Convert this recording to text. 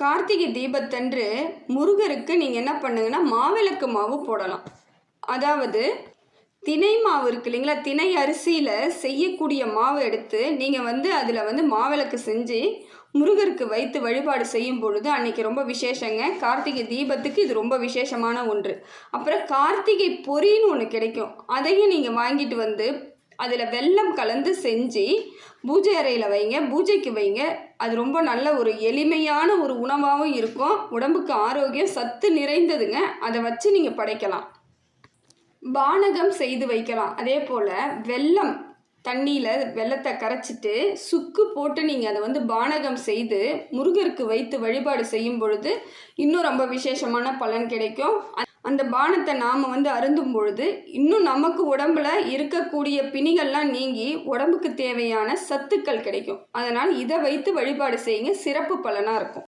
கார்த்திகை தீபத்தன்று முருகருக்கு நீங்கள் என்ன பண்ணுங்கன்னா மாவிளக்கு மாவு போடலாம். அதாவது தினை மாவு இருக்கு இல்லைங்களா? தினை அரிசியில் செய்யக்கூடிய மாவு எடுத்து நீங்கள் வந்து அதில் வந்து மாவிளக்கு செஞ்சு முருகருக்கு வைத்து வழிபாடு செய்யும் பொழுது அன்றைக்கி ரொம்ப விசேஷங்க. கார்த்திகை தீபத்துக்கு இது ரொம்ப விசேஷமான ஒன்று. அப்புறம் கார்த்திகை பொரின்னு ஒன்று கிடைக்கும். அதையும் நீங்கள் வாங்கிட்டு வந்து அதில் வெல்லம் கலந்து செஞ்சு பூஜை அறையில் வைங்க பூஜைக்கு வைங்க. அது ரொம்ப நல்ல ஒரு எளிமையான ஒரு உணவாகவும் இருக்கும். உடம்புக்கு ஆரோக்கியம் சத்து நிறைந்ததுங்க. அதை வச்சு நீங்கள் படைக்கலாம். பானகம் செய்து வைக்கலாம். அதே போல் வெல்லம் தண்ணியில் வெல்லத்தை கரைச்சிட்டு சுக்கு போட்டு நீங்கள் அதை வந்து பானகம் செய்து முருகருக்கு வைத்து வழிபாடு செய்யும் பொழுது இன்னும் ரொம்ப விசேஷமான பலன் கிடைக்கும். அந்த பானத்தை நாம் வந்து அருந்தும் பொழுது இன்னும் நமக்கு உடம்புல இருக்கக்கூடிய பிணிகள்லாம் நீங்கி உடம்புக்கு தேவையான சத்துக்கள் கிடைக்கும். அதனால் இதை வைத்து வழிபாடு செய்யுங்க. சிறப்பு பலனாக இருக்கும்.